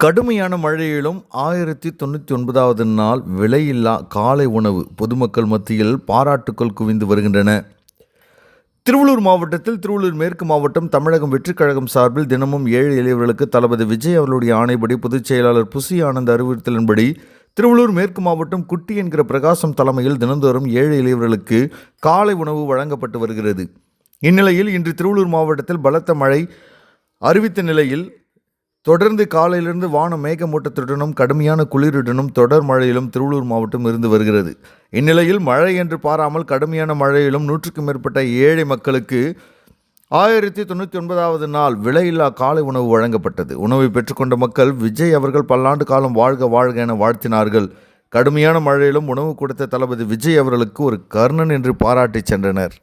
கடுமையான மழையிலும் ஆயிரத்தி தொண்ணூற்றி ஒன்பதாவது நாள் விலையில்லா காலை உணவு பொதுமக்கள் மத்தியில் பாராட்டுக்கள் குவிந்து வருகின்றன. திருவள்ளூர் மாவட்டத்தில் திருவள்ளூர் மேற்கு மாவட்டம் தமிழகம் வெற்றிக்கழகம் சார்பில் தினமும் ஏழு எளியவர்களுக்கு தளபதி விஜய் அவர்களுடைய ஆணைப்படி பொதுச் செயலாளர் புசி ஆனந்த் அறிவுறுத்தலின்படி திருவள்ளூர் மேற்கு மாவட்டம் குட்டி என்கிற பிரகாசம் தலைமையில் தினந்தோறும் ஏழு எளியவர்களுக்கு காலை உணவு வழங்கப்பட்டு வருகிறது. இந்நிலையில் இன்று திருவள்ளூர் மாவட்டத்தில் பலத்த மழை அறிவித்த நிலையில் தொடர்ந்து காலையிலிருந்து வானம் மேகமூட்டத்துடனும் கடுமையான குளிருடனும் தொடர் மழையிலும் திருவள்ளூர் மாவட்டம் இருந்து வருகிறது. இந்நிலையில் மழை என்று பாராமல் கடுமையான மழையிலும் நூற்றுக்கும் மேற்பட்ட ஏழை மக்களுக்கு ஆயிரத்தி தொண்ணூற்றி ஒன்பதாவது நாள் விலையில்லா காலை உணவு வழங்கப்பட்டது. உணவை பெற்றுக்கொண்ட மக்கள் விஜய் அவர்கள் பல்லாண்டு காலம் வாழ்க வாழ்க என வாழ்த்தினார்கள். கடுமையான மழையிலும் உணவு கொடுத்த தளபதி விஜய் அவர்களுக்கு ஒரு கர்ணன் என்று பாராட்டி சென்றனர்.